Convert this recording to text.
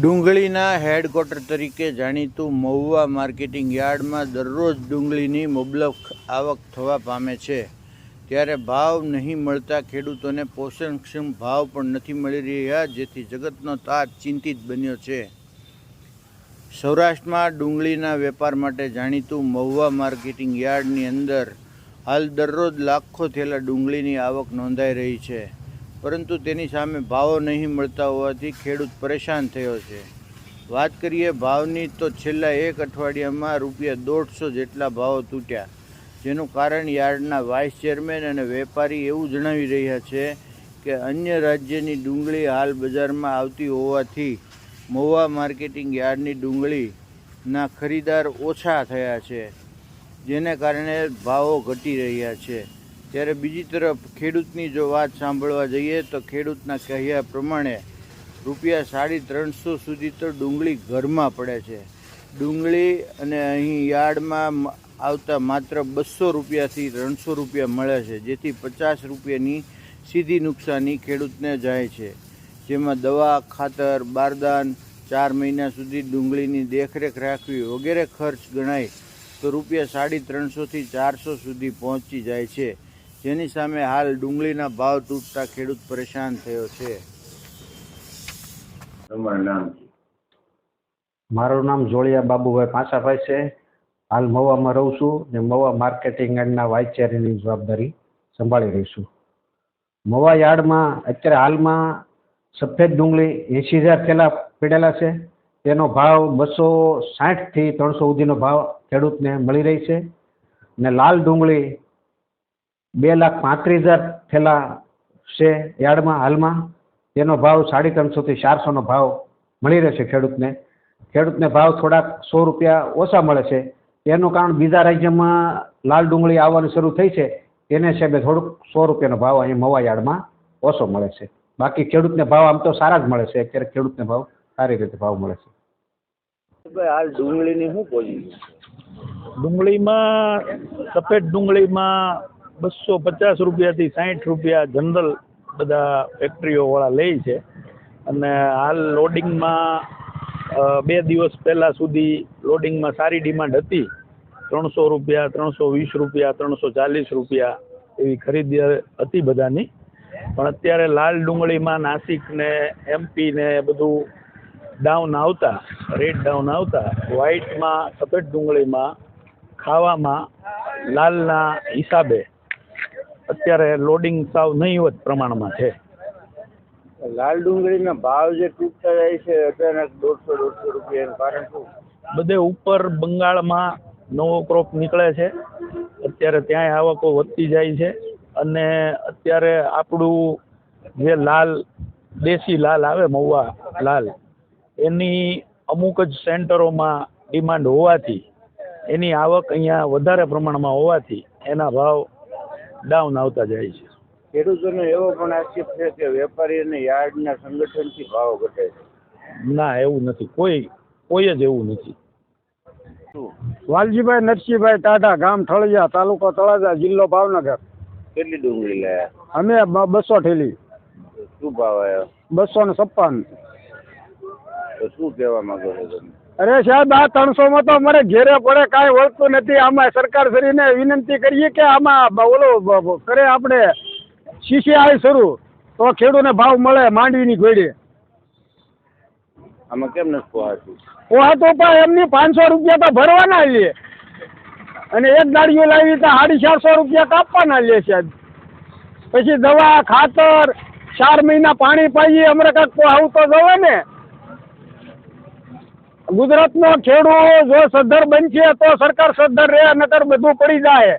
ડુંગળીના હેડક્વાર્ટર તરીકે જાણીતું મહુવા માર્કેટિંગ યાર્ડમાં દરરોજ ડુંગળીની મબલખ આવક થવા પામે છે. ત્યારે ભાવ નહીં મળતા ખેડૂતોને પોષણક્ષમ ભાવ પણ નથી મળી રહ્યા, જેથી જગતનો તાત ચિંતિત બન્યો છે. સૌરાષ્ટ્રમાં ડુંગળીના વેપાર માટે જાણીતું મહુવા માર્કેટિંગ યાર્ડની અંદર હાલ દરરોજ લાખો થેલા ડુંગળીની આવક નોંધાઈ રહી છે. પરંતુ તેની સામે ભાવો નહીં મળતા હોવાથી ખેડૂત પરેશાન થયો છે. વાત કરીએ ભાવની તો છેલ્લા એક અઠવાડિયામાં રૂપિયા દોઢસો જેટલા ભાવો તૂટ્યા. જેનું કારણ યાર્ડના વાઇસ ચેરમેન અને વેપારી એવું જણાવી રહ્યા છે કે અન્ય રાજ્યની ડુંગળી હાલ બજારમાં આવતી હોવાથી મહુવા માર્કેટિંગ યાર્ડની ડુંગળીના ખરીદાર ઓછા થયા છે, જેને કારણે ભાવો ઘટી રહ્યા છે. ત્યારે બીજી તરફ ખેડૂતની જો વાત સાંભળવા જઈએ તો ખેડૂતના કહ્યા પ્રમાણે રૂપિયા સાડી ત્રણસો સુધી તો ડુંગળી ઘરમાં પડે છે. ડુંગળી અને અહીં યાર્ડમાં આવતા માત્ર બસો રૂપિયાથી ત્રણસો રૂપિયા મળે છે, જેથી પચાસ રૂપિયાની સીધી નુકસાની ખેડૂતને જાય છે. જેમાં દવા, ખાતર, બારદાન, ચાર મહિના સુધી ડુંગળીની દેખરેખ રાખવી વગેરે ખર્ચ ગણાય તો રૂપિયા સાડી ત્રણસોથી ચારસો સુધી પહોંચી જાય છે. જેની સામે હાલ ડુંગળીના ભાવ તૂટતા ખેડૂત પરેશાન થયો છે. મારું નામ જોડિયા બાબુભાઈ પાસાભાઈ છે. હાલ મવામાં રહું છું ને મવા માર્કેટિંગ યાર્ડના વાઇસ ચેરની જવાબદારી સંભાળી રહી છું. મહુવા યાર્ડમાં અત્યારે હાલમાં સફેદ ડુંગળી એંશી હજાર થેલા પડેલા છે. તેનો ભાવ બસો સાઠથી ત્રણસો સુધીનો ભાવ ખેડૂતને મળી રહી છે. ને લાલ ડુંગળી બે લાખ પાંત્રીસ હજાર થેલા છે યાર્ડમાં હાલમાં. તેનો ભાવ સાડી ત્રણસોથી ચારસોનો ભાવ મળી રહેશે ખેડૂતને. ખેડૂતને ભાવ થોડાક સો રૂપિયા ઓછા મળે છે. તેનું કારણ બીજા રાજ્યમાં લાલ ડુંગળી આવવાની શરૂ થઈ છે. તેને હિસાબે થોડુંક સો રૂપિયાનો ભાવ અહીં મવા યાર્ડમાં ઓછો મળે છે. બાકી ખેડૂતને ભાવ આમ તો સારા જ મળે છે. અત્યારે ખેડૂતને ભાવ સારી રીતે ભાવ મળે છે. હાલ ડુંગળીની શું પોઝિશન ડુંગળીમાં સફેદ ડુંગળીમાં બસો પચાસ રૂપિયાથી સાઠ રૂપિયા જનરલ બધા ફેક્ટરીઓવાળા લે છે. અને હાલ લોડિંગમાં બે દિવસ પહેલાં સુધી લોડિંગમાં સારી ડિમાન્ડ હતી. ત્રણસો રૂપિયા, ત્રણસો વીસ રૂપિયા, ત્રણસો ચાલીસ રૂપિયા એવી ખરીદી હતી બધાની. પણ અત્યારે લાલ ડુંગળીમાં નાસિક ને એમપી ને બધું ડાઉન આવતા રેટ ડાઉન આવતા વ્હાઇટમાં સફેદ ડુંગળીમાં ખાવામાં લાલના હિસાબે અત્યારે લોડિંગ સાવ નહીવત પ્રમાણમાં છે. લાલ ડુંગળીના ભાવ જે તૂટતા જાય છે અચાનક દોઢસો દોઢસો રૂપિયા કારણ શું બધે ઉપર બંગાળમાં નવો ક્રોપ નીકળે છે. અત્યારે ત્યાંય આવકો વધતી જાય છે. અને અત્યારે આપણું જે લાલ દેશી લાલ આવે મહુવા લાલ એની અમુક જ સેન્ટરોમાં ડિમાન્ડ હોવાથી એની આવક અહીંયા વધારે પ્રમાણમાં હોવાથી એના ભાવ ડાઉન આવતા જાય છે. ખેડૂતોનો એવો પણ આક્ષેપ છે કે વેપારી અને યાર્ડના સંગઠનથી ભાવ ઘટે છે. ના એવું નથી. કોઈ કોઈ જ એવું નથી. શું? વાલજીભાઈ નરસિંહભાઈ ટાઢા ગામ થળજા તાલુકો તળાજા જિલ્લો ભાવનગર. કેટલી ડુંગળી લાયા? અમે બ- બસો ઠેલી. શું ભાવ આવ્યો બસો ને છપ્પન. તો શું કહેવા માંગો છો તમે? અરે સાહેબ આ ત્રણસો માં તો અમારે ઘેરે પડે કાંઈ વળતું નથી. આમાં સરકાર શ્રીને વિનંતી કરીએ કે આમાં ઓલો કરે આપણે સીસીઆઈ શરૂ તો ખેડૂને ભાવ મળે માંડવીની ઘોડી. આમાં કેમ નથી પોહાતું પોહાતું તો પણ એમની પાંચસો રૂપિયા તો ભરવાના લે અને એક દાડીઓ લાવી તો સાડી ચારસો રૂપિયા કાપવાના લે છે પછી દવા ખાતર ચાર મહિના પાણી પાઈએ અમારે કાંઈક પોહાવું તો જવે ને ગુજરાતનો ખેડૂત જો સદ્ધર બનશે તો સરકાર સદ્ધર રહે નકર બધું પડી જાય.